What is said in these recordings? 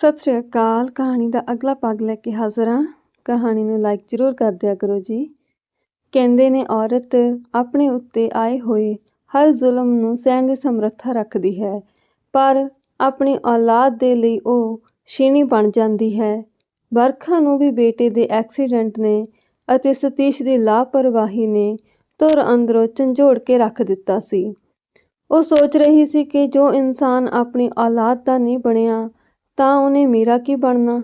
ਸਤਿ ਸ਼੍ਰੀ ਅਕਾਲ। ਕਹਾਣੀ ਦਾ ਅਗਲਾ ਭਾਗ ਲੈ ਕੇ ਹਾਜ਼ਰ ਹਾਂ। ਕਹਾਣੀ ਨੂੰ ਲਾਈਕ ਜ਼ਰੂਰ ਕਰ ਦਿਆ ਕਰੋ ਜੀ। ਕਹਿੰਦੇ ਨੇ, ਔਰਤ ਆਪਣੇ ਉੱਤੇ ਆਏ ਹੋਏ ਹਰ ਜ਼ੁਲਮ ਨੂੰ ਸਹਿਣ ਦੀ ਸਮਰੱਥਾ ਰੱਖਦੀ ਹੈ, ਪਰ ਆਪਣੀ ਔਲਾਦ ਦੇ ਲਈ ਉਹ ਸ਼ੀਨੀ ਬਣ ਜਾਂਦੀ ਹੈ। ਵਰਖਾ ਨੂੰ ਵੀ ਬੇਟੇ ਦੇ ਐਕਸੀਡੈਂਟ ਨੇ ਅਤੇ ਸਤੀਸ਼ ਦੀ ਲਾਪਰਵਾਹੀ ਨੇ ਤੁਰ ਅੰਦਰੋਂ ਝੰਜੋੜ ਕੇ ਰੱਖ ਦਿੱਤਾ ਸੀ। ਉਹ ਸੋਚ ਰਹੀ ਸੀ ਕਿ ਜੋ ਇਨਸਾਨ ਆਪਣੀ ਔਲਾਦ ਦਾ ਨਹੀਂ ਬਣਿਆ ਤਾਂ ਉਹਨੇ ਮੇਰਾ ਕੀ ਬਣਨਾ?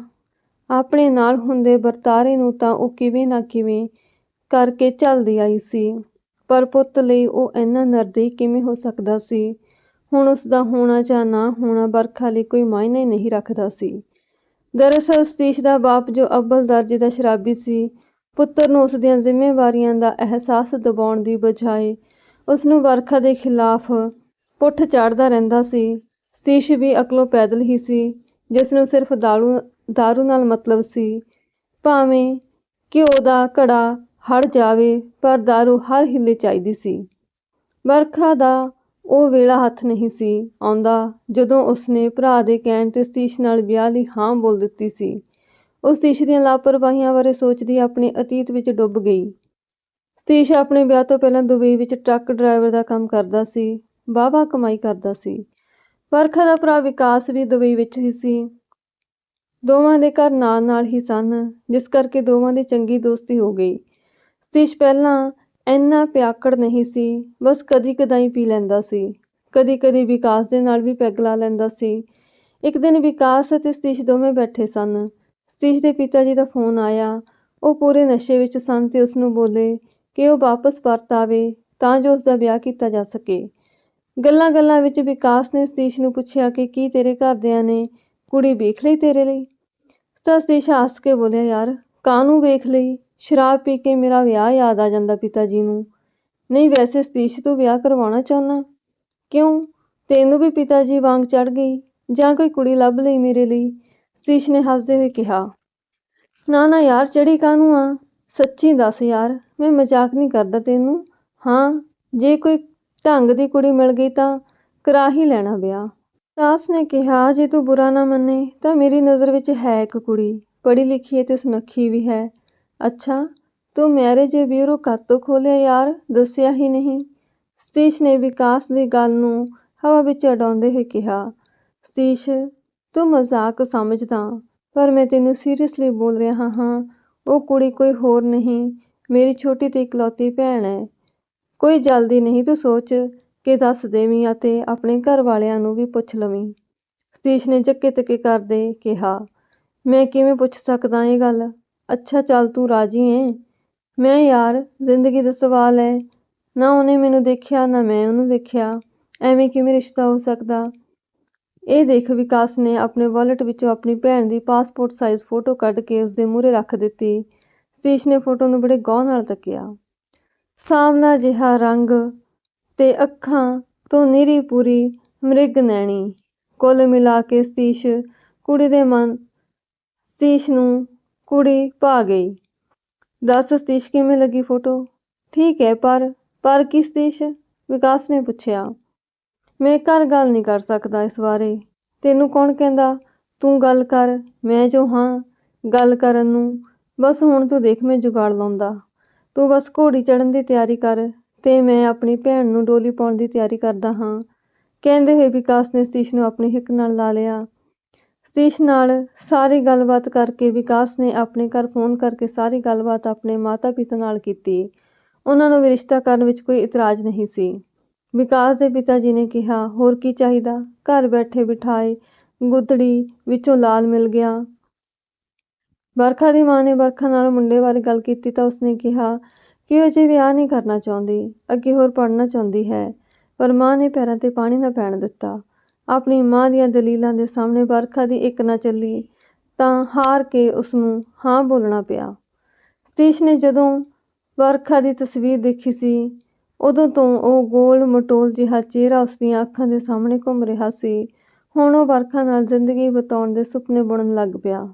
ਆਪਣੇ ਨਾਲ ਹੁੰਦੇ ਵਰਤਾਰੇ ਨੂੰ ਤਾਂ ਉਹ ਕਿਵੇਂ ਨਾ ਕਿਵੇਂ ਕਰਕੇ ਝੱਲਦੀ ਆਈ ਸੀ। ਪਰ ਪੁੱਤ ਲਈ ਉਹ ਇੰਨਾ ਨਿਰਦਈ ਕਿਵੇਂ ਹੋ ਸਕਦਾ ਸੀ? ਹੁਣ ਉਸਦਾ ਹੋਣਾ ਜਾਂ ਨਾ ਹੋਣਾ ਵਰਖਾ ਲਈ ਕੋਈ ਮਾਇਨੇ ਨਹੀਂ ਰੱਖਦਾ ਸੀ। ਦਰਅਸਲ ਸਤੀਸ਼ ਦਾ ਬਾਪ ਜੋ ਅੱਵਲ ਦਰਜੇ ਦਾ ਸ਼ਰਾਬੀ ਸੀ, ਪੁੱਤਰ ਨੂੰ ਉਸ ਦੀਆਂ ਜ਼ਿੰਮੇਵਾਰੀਆਂ ਦਾ ਅਹਿਸਾਸ ਦਿਵਾਉਣ ਦੀ ਬਜਾਏ ਉਸਨੂੰ ਵਰਖਾ ਦੇ ਖਿਲਾਫ ਪੁੱਠ ਚਾੜਦਾ ਰਹਿੰਦਾ ਸੀ। ਸਤੀਸ਼ ਵੀ ਅਕਲੋਂ ਪੈਦਲ ਹੀ ਸੀ। ਜਿਸ ਨੂੰ ਸਿਰਫ ਦਾਰੂ ਦਾਰੂ ਨਾਲ ਮਤਲਬ ਸੀ। ਭਾਵੇਂ ਘਿਓ ਦਾ ਘੜਾ ਹੜ ਜਾਵੇ, ਪਰ ਦਾਰੂ ਹਰ ਹਿੱਲੇ ਚਾਹੀਦੀ ਸੀ। ਵਰਖਾ ਦਾ ਉਹ ਵੇਲਾ ਹੱਥ ਨਹੀਂ ਸੀ ਆਉਂਦਾ ਜਦੋਂ ਉਸਨੇ ਭਰਾ ਦੇ ਕਹਿਣ ਤੇ ਸਤੀਸ਼ ਨਾਲ ਵਿਆਹ ਲਈ ਹਾਂ ਬੋਲ ਦਿੱਤੀ ਸੀ। ਉਹ ਸਤੀਸ਼ ਦੀਆਂ ਲਾਪਰਵਾਹੀਆਂ ਬਾਰੇ ਸੋਚਦੀ ਆਪਣੇ ਅਤੀਤ ਵਿੱਚ ਡੁੱਬ ਗਈ। ਸਤੀਸ਼ ਆਪਣੇ ਵਿਆਹ ਤੋਂ ਪਹਿਲਾਂ ਦੁਬਈ ਵਿੱਚ ਟਰੱਕ ਡਰਾਈਵਰ ਦਾ ਕੰਮ ਕਰਦਾ ਸੀ, ਵਾਹਵਾ ਕਮਾਈ ਕਰਦਾ ਸੀ। ਵਰਖਾ ਦਾ ਭਰਾ ਵਿਕਾਸ ਵੀ ਦੁਬਈ ਵਿੱਚ ਹੀ ਸੀ। ਦੋਵਾਂ ਦੇ ਘਰ ਨਾਲ ਨਾਲ ਹੀ ਸਨ, ਜਿਸ ਕਰਕੇ ਦੋਵਾਂ ਦੀ ਚੰਗੀ ਦੋਸਤੀ ਹੋ ਗਈ। ਸਤੀਸ਼ ਪਹਿਲਾਂ ਇੰਨਾ ਪਿਆਕੜ ਨਹੀਂ ਸੀ, ਬਸ ਕਦੀ ਕਦਾਈ ਪੀ ਲੈਂਦਾ ਸੀ। ਕਦੀ ਕਦੀ ਵਿਕਾਸ ਦੇ ਨਾਲ ਵੀ ਪੈਗ ਲਾ ਲੈਂਦਾ ਸੀ। ਇੱਕ ਦਿਨ ਵਿਕਾਸ ਅਤੇ ਸਤੀਸ਼ ਦੋਵੇਂ ਬੈਠੇ ਸਨ। ਸਤੀਸ਼ ਦੇ ਪਿਤਾ ਜੀ ਦਾ ਫੋਨ ਆਇਆ। ਉਹ ਪੂਰੇ ਨਸ਼ੇ ਵਿੱਚ ਸਨ ਤੇ ਉਸ ਨੂੰ ਬੋਲੇ ਕਿ ਉਹ ਵਾਪਸ ਪਰਤ ਆਵੇ, ਤਾਂ ਜੋ ਉਸ ਦਾ ਵਿਆਹ ਕੀਤਾ ਜਾ ਸਕੇ। ਗੱਲਾਂ ਗੱਲਾਂ ਵਿੱਚ ਵਿਕਾਸ ਨੇ ਸਤੀਸ਼ ਨੂੰ ਪੁੱਛਿਆ ਕਿ ਕੀ ਤੇਰੇ ਘਰਦਿਆਂ ਨੇ ਕੁੜੀ ਵੇਖ ਲਈ ਤੇਰੇ ਲਈ? ਤਾਂ ਸਤੀਸ਼ ਹੱਸ ਕੇ ਬੋਲਿਆ, ਯਾਰ, ਕਾਹਨੂੰ ਵੇਖ ਲਈ? ਸ਼ਰਾਬ ਪੀ ਕੇ ਮੇਰਾ ਵਿਆਹ ਯਾਦ ਆ ਜਾਂਦਾ ਪਿਤਾ ਜੀ ਨੂੰ। ਨਹੀਂ, ਵੈਸੇ ਸਤੀਸ਼ ਤੋਂ ਵਿਆਹ ਕਰਵਾਉਣਾ ਚਾਹੁੰਦਾ ਕਿਉਂ? ਤੈਨੂੰ ਵੀ ਪਿਤਾ ਜੀ ਵਾਂਗ ਚੜ ਗਈ? ਜਾਂ ਕੋਈ ਕੁੜੀ ਲੱਭ ਲਈ ਮੇਰੇ ਲਈ? ਸਤੀਸ਼ ਨੇ ਹੱਸਦੇ ਹੋਏ ਕਿਹਾ, ਨਾ ਨਾ ਯਾਰ ਚੜੀ ਕਾਹਨੂੰ ਆ? ਸੱਚੀ ਦੱਸ ਯਾਰ, ਮੈਂ ਮਜ਼ਾਕ ਨਹੀਂ ਕਰਦਾ ਤੈਨੂੰ। ਹਾਂ, ਜੇ ਕੋਈ ਢੰਗ ਦੀ ਕੁੜੀ ਮਿਲ ਗਈ ਤਾਂ ਕਰਾ ਹੀ ਲੈਣਾ ਵਿਆਹ। ਦਾਸ ਨੇ ਕਿਹਾ, ਜੇ ਤੂੰ ਬੁਰਾ ਨਾ ਮੰਨੇ ਤਾਂ ਮੇਰੀ ਨਜ਼ਰ ਵਿੱਚ ਹੈ ਇੱਕ ਕੁੜੀ। ਪੜ੍ਹੀ ਲਿਖੀ ਹੈ ਤੇ ਸੁਨੱਖੀ ਵੀ ਹੈ। ਅੱਛਾ, ਤੂੰ ਮੈਰਿਜ ਬਿਊਰੋ ਕਦ ਤੋਂ ਖੋਲਿਆ ਯਾਰ, ਦੱਸਿਆ ਹੀ ਨਹੀਂ। ਸਤੀਸ਼ ਨੇ ਵਿਕਾਸ ਦੀ ਗੱਲ ਨੂੰ ਹਵਾ ਵਿੱਚ ਉਡਾਉਂਦੇ ਹੋਏ ਕਿਹਾ, ਸਤੀਸ਼, ਤੂੰ ਮਜ਼ਾਕ ਸਮਝਦਾ, ਪਰ ਮੈਂ ਤੈਨੂੰ ਸੀਰੀਅਸਲੀ ਬੋਲ ਰਿਹਾ ਹਾਂ, ਉਹ ਕੁੜੀ ਕੋਈ ਹੋਰ ਨਹੀਂ, ਮੇਰੀ ਛੋਟੀ ਤੇ ਇਕਲੌਤੀ ਭੈਣ ਹੈ। ਕੋਈ ਜਲਦੀ ਨਹੀਂ ਤੂੰ ਸੋਚ ਕੇ ਦੱਸ ਦੇਵੀਂ ਅਤੇ ਆਪਣੇ ਘਰ ਵਾਲਿਆਂ ਨੂੰ ਵੀ ਪੁੱਛ ਲਵੀਂ। ਸਤੀਸ਼ ਨੇ ਚੱਕੇ ਤੱਕੇ ਕਰਦੇ ਕਿਹਾ, ਮੈਂ ਕਿਵੇਂ ਪੁੱਛ ਸਕਦਾ ਇਹ ਗੱਲ? ਅੱਛਾ ਚੱਲ ਤੂੰ ਰਾਜੀ ਏਂ ਮੈਂ ਯਾਰ, ਜ਼ਿੰਦਗੀ ਦਾ ਸਵਾਲ ਹੈ ਨਾ ਉਹਨੇ ਮੈਨੂੰ ਦੇਖਿਆ, ਨਾ ਮੈਂ ਉਹਨੂੰ ਦੇਖਿਆ। ਐਵੇਂ ਕਿਵੇਂ ਰਿਸ਼ਤਾ ਹੋ ਸਕਦਾ? ਇਹ ਦੇਖ ਵਿਕਾਸ ਨੇ ਆਪਣੇ ਵਾਲਟ ਵਿੱਚੋਂ ਆਪਣੀ ਭੈਣ ਦੀ ਪਾਸਪੋਰਟ ਸਾਈਜ਼ ਫੋਟੋ ਕੱਢ ਕੇ ਉਸਦੇ ਮੂਹਰੇ ਰੱਖ ਦਿੱਤੀ। ਸਤੀਸ਼ ਨੇ ਫੋਟੋ ਨੂੰ ਬੜੇ ਗੌਰ ਨਾਲ ਤੱਕਿਆ। ਸਾਵਨਾ ਜਿਹਾ ਰੰਗ ਤੇ ਅੱਖਾਂ ਤੋਂ ਨਿਰੀ ਪੂਰੀ ਮ੍ਰਿਗ ਨੈਣੀ। ਕੁੱਲ ਮਿਲਾ ਕੇ ਸਤੀਸ਼ ਕੁੜੀ ਦੇ ਮਨ, ਸਤੀਸ਼ ਨੂੰ ਕੁੜੀ ਭਾ ਗਈ। ਦੱਸ ਸਤੀਸ਼, ਕਿਵੇਂ ਲੱਗੀ ਫੋਟੋ? ਠੀਕ ਹੈ, ਪਰ ਪਰ ਕੀ ਸਤੀਸ਼? ਵਿਕਾਸ ਨੇ ਪੁੱਛਿਆ। ਮੈਂ ਘਰ ਗੱਲ ਨਹੀਂ ਕਰ ਸਕਦਾ ਇਸ ਬਾਰੇ। ਤੈਨੂੰ ਕੌਣ ਕਹਿੰਦਾ? ਤੂੰ ਗੱਲ ਕਰ, ਮੈਂ ਜੋ ਹਾਂ, ਗੱਲ ਕਰਨ ਨੂੰ। ਬਸ ਹੁਣ ਤੂੰ ਦੇਖ, ਮੈਂ ਜੁਗਾੜ ਲਾਉਂਦਾ। ਤੂੰ ਬਸ ਘੋੜੀ ਚੜ੍ਹਨ ਦੀ ਤਿਆਰੀ ਕਰ ਤੇ ਮੈਂ ਆਪਣੀ ਭੈਣ ਨੂੰ ਡੋਲੀ ਪਾਉਣ ਦੀ ਤਿਆਰੀ ਕਰਦਾ ਹਾਂ। ਕਹਿੰਦੇ ਹੋਏ ਵਿਕਾਸ ਨੇ ਸਤੀਸ਼ ਨੂੰ ਆਪਣੀ ਹਿੱਕ ਨਾਲ ਲਾ ਲਿਆ। ਸਤੀਸ਼ ਨਾਲ ਸਾਰੀ ਗੱਲਬਾਤ ਕਰਕੇ ਵਿਕਾਸ ਨੇ ਆਪਣੇ ਘਰ ਫੋਨ ਕਰਕੇ ਸਾਰੀ ਗੱਲਬਾਤ ਆਪਣੇ ਮਾਤਾ ਪਿਤਾ ਨਾਲ ਕੀਤੀ। ਉਹਨਾਂ ਨੂੰ ਵੀ ਰਿਸ਼ਤਾ ਕਰਨ ਵਿੱਚ ਕੋਈ ਇਤਰਾਜ਼ ਨਹੀਂ ਸੀ। ਵਿਕਾਸ ਦੇ ਪਿਤਾ ਜੀ ਨੇ ਕਿਹਾ, ਹੋਰ ਕੀ ਚਾਹੀਦਾ? ਘਰ ਬੈਠੇ ਬਿਠਾਏ ਗੁੱਦੜੀ ਵਿੱਚੋਂ ਲਾਲ ਮਿਲ ਗਿਆ। ਵਰਖਾ ਦੀ ਮਾਂ ਨੇ ਵਰਖਾ ਨਾਲ ਮੁੰਡੇ ਬਾਰੇ ਗੱਲ ਕੀਤੀ ਤਾਂ ਉਸਨੇ ਕਿਹਾ ਕਿ ਉਹ ਅਜੇ ਵਿਆਹ ਨਹੀਂ ਕਰਨਾ ਚਾਹੁੰਦੀ, ਅੱਗੇ ਹੋਰ ਪੜ੍ਹਨਾ ਚਾਹੁੰਦੀ ਹੈ, ਪਰ ਮਾਂ ਨੇ ਪੈਰਾਂ ਤੇ ਪਾਣੀ ਨਾ ਪੈਣ ਦਿੱਤਾ। ਆਪਣੀ ਮਾਂ ਦੀਆਂ ਦਲੀਲਾਂ ਦੇ ਸਾਹਮਣੇ ਵਰਖਾ ਦੀ ਇੱਕ ਨਾ ਚੱਲੀ ਤਾਂ ਹਾਰ ਕੇ ਉਸਨੂੰ ਹਾਂ ਬੋਲਣਾ ਪਿਆ। ਸਤੀਸ਼ ਨੇ ਜਦੋਂ ਵਰਖਾ ਦੀ ਤਸਵੀਰ ਦੇਖੀ ਸੀ, ਉਦੋਂ ਤੋਂ ਉਹ ਗੋਲ ਮਟੋਲ ਜਿਹਾ ਚਿਹਰਾ ਉਸ ਦੀਆਂ ਅੱਖਾਂ ਦੇ ਸਾਹਮਣੇ ਘੁੰਮ ਰਿਹਾ ਸੀ। ਹੁਣ ਉਹ ਵਰਖਾ ਨਾਲ ਜ਼ਿੰਦਗੀ ਬਿਤਾਉਣ ਦੇ ਸੁਪਨੇ ਬੁਣਨ ਲੱਗ ਪਿਆ।